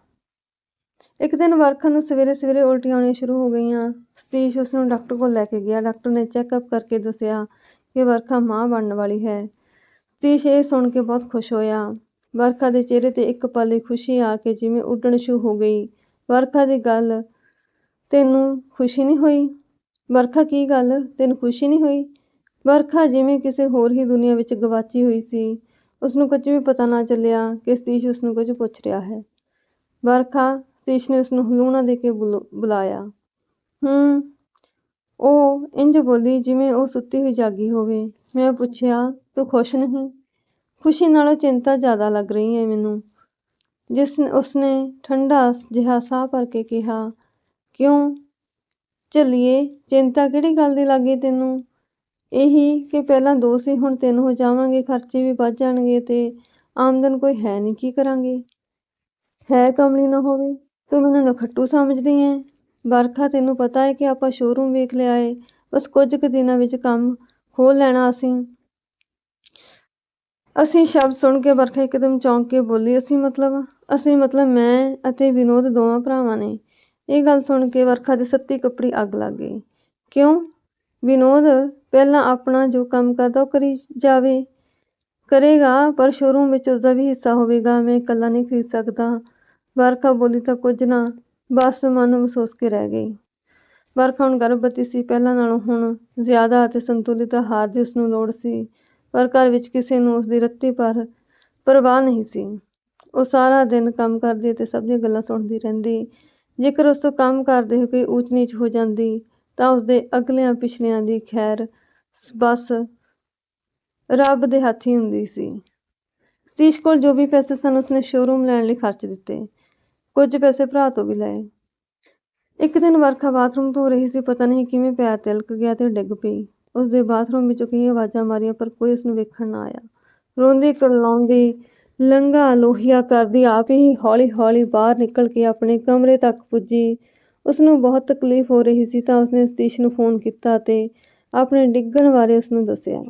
ਇੱਕ ਦਿਨ ਵਰਖਾ ਨੂੰ ਸਵੇਰੇ ਸਵੇਰੇ ਉਲਟੀਆਂ ਆਉਣੀਆਂ ਸ਼ੁਰੂ ਹੋ ਗਈਆਂ। ਸਤੀਸ਼ ਉਸ ਨੂੰ ਡਾਕਟਰ ਕੋਲ ਲੈ ਕੇ ਗਿਆ। ਡਾਕਟਰ ਨੇ ਚੈੱਕਅਪ ਕਰਕੇ ਦੱਸਿਆ ਕਿ ਵਰਖਾ ਮਾਂ ਬਣਨ ਵਾਲੀ ਹੈ। ਸਤੀਸ਼ ਇਹ ਸੁਣ ਕੇ ਬਹੁਤ ਖੁਸ਼ ਹੋਇਆ। ਵਰਖਾ ਦੇ ਚਿਹਰੇ ਤੇ ਇੱਕ ਪਲ ਖੁਸ਼ੀ ਆ ਕੇ ਜਿਵੇਂ ਉੱਡਣ ਸ਼ੁਰੂ ਹੋ ਗਈ। ਵਰਖਾ ਦੀ ਗੱਲ ਤੈਨੂੰ ਖੁਸ਼ੀ ਨਹੀਂ ਹੋਈ? ਵਰਖਾ ਕੀ ਗੱਲ? ਤੈਨੂੰ ਖੁਸ਼ੀ ਨਹੀਂ ਹੋਈ? ਵਰਖਾ ਜਿਵੇਂ ਕਿਸੇ ਹੋਰ ਹੀ ਦੁਨੀਆ ਵਿੱਚ ਗਵਾਚੀ ਹੋਈ ਸੀ। ਉਸਨੂੰ ਕੁਝ ਵੀ ਪਤਾ ਨਾ ਚੱਲਿਆ ਕਿ ਸਤੀਸ਼ ਉਸਨੂੰ ਕੁਝ ਪੁੱਛ ਰਿਹਾ ਹੈ। ਵਰਖਾ ਸਤੀਸ਼ ਨੇ ਉਸਨੂੰ ਹਲੂਣਾ ਦੇ ਕੇ ਬੁਲਾਇਆ। ਹੂੰ, ਉਹ ਇੰਜ ਬੋਲੀ ਜਿਵੇਂ ਉਹ ਸੁੱਤੀ ਹੋਈ ਜਾਗੀ ਹੋਵੇ। ਮੈਂ ਪੁੱਛਿਆ, ਤੂੰ ਖੁਸ਼ ਨਹੀਂ? ਖੁਸ਼ੀ ਨਾਲੋਂ ਚਿੰਤਾ ਜ਼ਿਆਦਾ ਲੱਗ ਰਹੀ ਹੈ ਮੈਨੂੰ। ਜਿਸ ਉਸਨੇ ਠੰਡਾ ਜਿਹਾ ਸਾਹ ਭਰ ਕੇ ਕਿਹਾ, ਕਿਉਂ? ਚੱਲੀਏ, ਚਿੰਤਾ ਕਿਹੜੀ ਗੱਲ ਦੀ ਲੱਗੀ ਤੈਨੂੰ? ਇਹੀ ਕਿ ਪਹਿਲਾਂ ਦੋ ਸੀ, ਹੁਣ ਤਿੰਨ ਹੋ ਜਾਵਾਂਗੇ, ਖਰਚੇ ਵੀ ਵੱਧ ਜਾਣਗੇ ਤੇ ਆਮਦਨ ਕੋਈ ਹੈ ਨਹੀਂ, ਕੀ ਕਰਾਂਗੇ? ਹੈ ਕਮਲੀ ਨਾ ਹੋਵੇ, ਤੂੰ ਮੈਨੂੰ ਨਖੱਟੂ ਸਮਝਦੀ ਐ ਵਰਖਾ ਤੈਨੂੰ ਪਤਾ ਹੈ ਕਿ ਆਪਾਂ ਸ਼ੋਰੂਮ ਵੇਖ ਲਿਆ ਏ। ਬਸ ਕੁਝ ਕੁ ਦਿਨਾਂ ਵਿੱਚ ਕੰਮ ਖੋਲ ਲੈਣਾ ਅਸੀਂ। ਅਸੀਂ ਸ਼ਬਦ ਸੁਣ ਕੇ ਵਰਖਾ ਇੱਕਦਮ ਚੌਂਕ ਕੇ ਬੋਲੀ, ਅਸੀਂ ਮਤਲਬ ਅਸੀਂ ਮਤਲਬ ਮੈਂ ਅਤੇ ਵਿਨੋਦ ਦੋਵਾਂ ਭਰਾਵਾਂ ਨੇ। ਇਹ ਗੱਲ ਸੁਣ ਕੇ ਵਰਖਾ ਦੇ ਸੱਤੀ ਕੱਪੜੀ ਅੱਗ ਲੱਗ ਗਈ। ਕਿਉਂ? ਵਿਨੋਦ ਪਹਿਲਾਂ ਆਪਣਾ ਜੋ ਕੰਮ ਕਰਦਾ ਉਹ ਕਰੀ ਜਾਵੇ। ਕਰੇਗਾ, ਪਰ ਸ਼ੋਰੂਮ ਵਿੱਚ ਉਸਦਾ ਵੀ ਹਿੱਸਾ ਹੋਵੇਗਾ। ਮੈਂ ਇਕੱਲਾ ਨਹੀਂ ਖਰੀਦ ਸਕਦਾ। ਵਰਖਾ ਬੋਲੀ ਤਾਂ ਕੁਝ ਨਾ, ਬਸ ਮਨ ਮਹਿਸੂਸ ਕੇ ਰਹਿ ਗਈ। ਵਰਖਾ ਹੁਣ ਗਰਭਵਤੀ ਸੀ। ਪਹਿਲਾਂ ਨਾਲੋਂ ਹੁਣ ਜ਼ਿਆਦਾ ਅਤੇ ਸੰਤੁਲਿਤ ਆਹਾਰ ਦੀ ਉਸਨੂੰ ਲੋੜ ਸੀ। ਪਰ ਘਰ ਵਿੱਚ ਕਿਸੇ ਨੂੰ ਉਸਦੀ ਰੱਤੀ ਭਰ ਪਰਵਾਹ ਨਹੀਂ ਸੀ। ਉਹ ਸਾਰਾ ਦਿਨ ਕੰਮ ਕਰਦੀ ਅਤੇ ਸਭ ਦੀਆਂ ਗੱਲਾਂ ਸੁਣਦੀ ਰਹਿੰਦੀ। ਜੇਕਰ ਉਸ ਤੋਂ ਕੰਮ ਕਰਦੇ ਹੋਏ ਕੋਈ ਊਚ ਨੀਚ ਹੋ ਜਾਂਦੀ, ਤਾਂ ਉਸਦੇ ਅਗਲਿਆਂ ਪਿਛਲਿਆਂ ਦੀ ਖੈਰ ਬੱਸ ਰੱਬ ਦੇ ਹੱਥ ਹੀ ਹੁੰਦੀ ਸੀ। ਸਤੀਸ਼ ਕੋਲ ਜੋ ਵੀ ਪੈਸੇ ਸਨ, ਉਸਨੇ ਸ਼ੋਰੂਮ ਲੈਣ ਲਈ ਖਰਚ ਦਿੱਤੇ। ਕੁਝ ਪੈਸੇ ਭਰਾ ਤੋਂ ਵੀ ਲਏ। ਇੱਕ ਦਿਨ ਵਰਖਾ ਬਾਥਰੂਮ ਧੋ ਰਹੀ ਸੀ, ਪਤਾ ਨਹੀਂ ਕਿਵੇਂ ਪੈਰ ਤਿਲਕ ਗਿਆ ਤੇ ਡਿੱਗ ਪਈ। ਉਸਦੇ ਬਾਥਰੂਮ ਵਿੱਚੋਂ ਕਈ ਆਵਾਜ਼ਾਂ ਮਾਰੀਆਂ, ਪਰ ਕੋਈ ਉਸਨੂੰ ਵੇਖਣ ਨਾ ਆਇਆ। ਰੋਂਦੀ ਕੁਰਲਾਉਂਦੀ ਲੰਗਾ ਲੋਹੀਆ ਕਰਦੀ ਆਪ ਹੀ ਹੌਲੀ ਹੌਲੀ ਬਾਹਰ ਨਿਕਲ ਕੇ ਆਪਣੇ ਕਮਰੇ ਤੱਕ ਪੁੱਜੀ। ਉਸਨੂੰ ਬਹੁਤ ਤਕਲੀਫ ਹੋ ਰਹੀ ਸੀ ਤਾਂ ਉਸਨੇ ਸਤੀਸ਼ ਨੂੰ ਫੋਨ ਕੀਤਾ ਤੇ ਆਪਣੇ ਡਿੱਗਣ ਬਾਰੇ ਉਸਨੂੰ ਦੱਸਿਆ।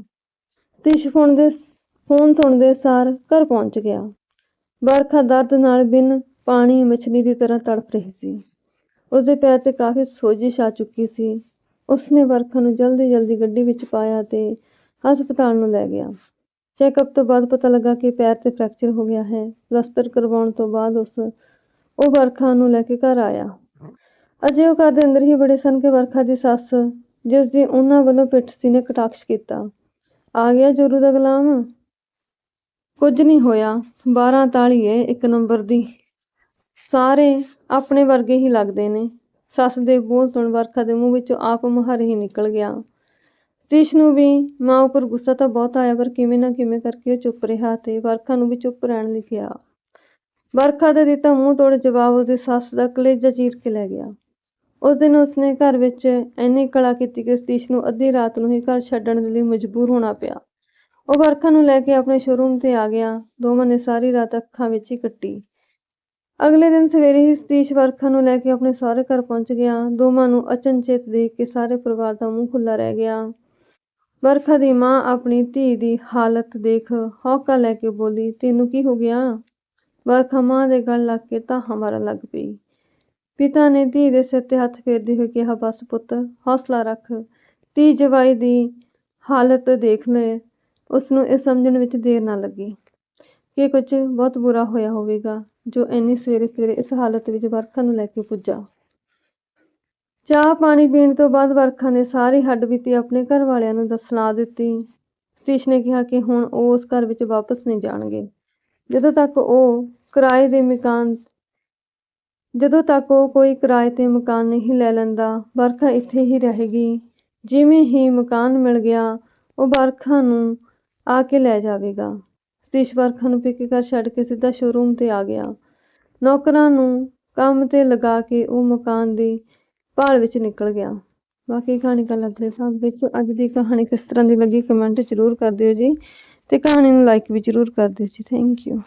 ਸਤੀਸ਼ ਫੋਨ ਦੇ ਫੋਨ ਸੁਣਦੇ ਸਾਰ ਘਰ ਪਹੁੰਚ ਗਿਆ। ਵਰਖਾ ਦਰਦ ਨਾਲ ਬਿਨ ਪਾਣੀ ਮਛਲੀ ਦੀ ਤਰ੍ਹਾਂ ਤੜਫ ਰਹੀ ਸੀ। ਉਸਦੇ ਪੈਰ ਤੇ ਕਾਫੀ ਸੋਜਿਸ਼ ਆ ਚੁੱਕੀ ਸੀ। ਉਸਨੇ ਵਰਖਾ ਨੂੰ ਜਲਦੀ ਜਲਦੀ ਗੱਡੀ ਵਿੱਚ ਪਾਇਆ ਤੇ ਹਸਪਤਾਲ ਨੂੰ ਲੈ ਗਿਆ। ਚੈੱਕਅਪ ਤੋਂ ਬਾਅਦ ਪਤਾ ਲੱਗਾ ਕਿ ਪੈਰ ਤੇ ਫ੍ਰੈਕਚਰ ਹੋ ਗਿਆ ਹੈ। ਪਲਸਤਰ ਕਰਵਾਉਣ ਤੋਂ ਬਾਅਦ ਉਸ ਉਹ ਵਰਖਾ ਨੂੰ ਲੈ ਕੇ ਘਰ ਆਇਆ। ਅਜੇ ਉਹ ਘਰ ਦੇ ਅੰਦਰ ਹੀ ਬੜੇ ਸਨ ਕਿ ਵਰਖਾ ਦੀ ਸੱਸ, ਜਿਸ ਦੀ ਉਹਨਾਂ ਵੱਲੋਂ ਪਿੱਠ ਸੀ ਨੇ ਕਟਾਕਸ਼ ਕੀਤਾ। ਆ ਗਿਆ ਜੋਰੂ ਦਾ ਗੁਲਾਮ। ਕੁਝ ਨਹੀਂ ਹੋਇਆ। 12 ਤਾਲੀ ਏ ਇੱਕ ਨੰਬਰ ਦੀ। ਸਾਰੇ ਆਪਣੇ ਵਰਗੇ ਹੀ ਲੱਗਦੇ ਨੇ। ਸੱਸ ਦੇ ਬੋਲ ਸੁਣ ਵਰਖਾ ਦੇ ਮੂੰਹ ਵਿੱਚੋਂ ਆਪ ਮੁਹਾਰੇ ਹੀ ਨਿਕਲ ਗਿਆ। ਸਤੀਸ਼ ਨੂੰ ਵੀ ਮਾਂ ਉੱਪਰ ਗੁੱਸਾ ਤਾਂ ਬਹੁਤ ਆਇਆ, ਪਰ ਕਿਵੇਂ ਨਾ ਕਿਵੇਂ ਕਰਕੇ ਉਹ ਚੁੱਪ ਰਿਹਾ ਤੇ ਵਰਖਾ ਨੂੰ ਵੀ ਚੁੱਪ ਰਹਿਣ ਲਈ ਕਿਹਾ। ਵਰਖਾ ਦਾ ਦਿੱਤਾ ਮੂੰਹ ਤੋੜ ਜਵਾਬ ਉਸਦੀ ਸੱਸ ਦਾ ਕਲੇਜਾ ਚੀਰ ਕੇ ਲੈ ਗਿਆ। ਉਸ ਦਿਨ ਉਸਨੇ ਘਰ ਵਿੱਚ ਇੰਨੀ ਕਲਾ ਕੀਤੀ ਕਿ ਸਤੀਸ਼ ਨੂੰ ਅੱਧੀ ਰਾਤ ਨੂੰ ਹੀ ਘਰ ਛੱਡਣ ਦੇ ਲਈ ਮਜਬੂਰ ਹੋਣਾ ਪਿਆ। ਉਹ ਵਰਖਾ ਨੂੰ ਲੈ ਕੇ ਆਪਣੇ ਸ਼ੋਰੂਮ ਤੇ ਆ ਗਿਆ। ਦੋਵਾਂ ਨੇ ਸਾਰੀ ਰਾਤ ਅੱਖਾਂ ਵਿੱਚ ਹੀ ਕੱਟੀ। ਅਗਲੇ ਦਿਨ ਸਵੇਰੇ ਹੀ ਸਤੀਸ਼ ਵਰਖਾ ਨੂੰ ਲੈ ਕੇ ਆਪਣੇ ਸਹੁਰੇ ਘਰ ਪਹੁੰਚ ਗਿਆ। ਦੋਵਾਂ ਨੂੰ ਅਚਨਚੇਤ ਦੇਖ ਕੇ ਸਾਰੇ ਪਰਿਵਾਰ ਦਾ ਮੂੰਹ ਖੁੱਲਾ ਰਹਿ ਗਿਆ। ਵਰਖਾ ਦੀ ਮਾਂ ਆਪਣੀ ਧੀ ਦੀ ਹਾਲਤ ਦੇਖ ਹੌਕਾ ਲੈ ਕੇ ਬੋਲੀ, ਤੈਨੂੰ ਕੀ ਹੋ ਗਿਆ? ਵਰਖਾ ਮਾਂ ਦੇ ਗਲ ਲੱਗ ਕੇ ਧਾਹਾਂ ਮਾਰਨ ਲੱਗ ਪਈ। ਪਿਤਾ ਨੇ ਧੀ ਦੇ ਸਿਰ ਤੇ ਹੱਥ ਫੇਰਦੇ ਹੋਏ ਕਿਹਾ, ਬਸ ਪੁੱਤ, ਹੌਸਲਾ ਰੱਖ। ਧੀ ਜਵਾਈ ਦੀ ਹਾਲਤ ਦੇਖ ਲੈ। ਉਸਨੂੰ ਇਹ ਸਮਝਣ ਵਿੱਚ ਦੇਰ ਨਾ ਲੱਗੀ ਕਿ ਕੁਝ ਬਹੁਤ ਬੁਰਾ ਹੋਇਆ ਹੋਵੇਗਾ। ਜੋ ਇੰਨੀ ਸਵੇਰੇ ਸਵੇਰੇ ਇਸ ਹਾਲਤ ਵਿੱਚ ਵਰਖਾ ਨੂੰ ਲੈ ਕੇ ਪੁੱਜਾ। ਚਾਹ ਪਾਣੀ ਪੀਣ ਤੋਂ ਬਾਅਦ ਵਰਖਾ ਨੇ ਸਾਰੀ ਹੱਡਬੀਤੀ ਆਪਣੇ ਘਰ ਵਾਲਿਆਂ ਨੂੰ ਦੱਸਣਾ ਦਿੱਤੀ। ਸਤੀਸ਼ ਨੇ ਕਿਹਾ ਕਿ ਹੁਣ ਉਹ ਉਸ ਘਰ ਵਿੱਚ ਵਾਪਸ ਨਹੀਂ ਜਾਣਗੇ। ਜਦੋਂ ਤੱਕ ਉਹ ਕਿਰਾਏ ਦੇ ਮਕਾਨ, ਜਦੋਂ ਤੱਕ ਉਹ ਕੋਈ ਕਿਰਾਏ ਤੇ ਮਕਾਨ ਨਹੀਂ ਲੈ ਲੈਂਦਾ, ਵਰਖਾ ਇੱਥੇ ਹੀ ਰਹੇਗੀ। ਜਿਵੇਂ ਹੀ ਮਕਾਨ ਮਿਲ ਗਿਆ, ਉਹ ਵਰਖਾ ਨੂੰ ਆ ਕੇ ਲੈ ਜਾਵੇਗਾ। ਸਤੀਸ਼ ਵਰਖਾ ਨੂੰ ਪੇਕੇ ਘਰ ਛੱਡ ਕੇ ਸਿੱਧਾ ਸ਼ੋਰੂਮ ਤੇ ਆ ਗਿਆ। ਨੌਕਰਾਂ ਨੂੰ ਕੰਮ ਤੇ ਲਗਾ ਕੇ ਉਹ ਮਕਾਨ ਦੀ ਭਾਲ ਵਿੱਚ ਨਿਕਲ ਗਿਆ। ਬਾਕੀ ਕਹਾਣੀ ਕੱਲ੍ਹ ਅਗਲੇ ਭਾਗ ਵਿੱਚ। ਅੱਜ ਦੀ ਕਹਾਣੀ ਕਿਸ ਤਰ੍ਹਾਂ ਦੀ ਲੱਗੀ ਕਮੈਂਟ ਜ਼ਰੂਰ ਕਰ ਦਿਓ ਜੀ ਤੇ ਕਹਾਣੀ ਨੂੰ ਲਾਈਕ ਵੀ ਜ਼ਰੂਰ ਕਰ ਦਿਓ ਜੀ। Thank you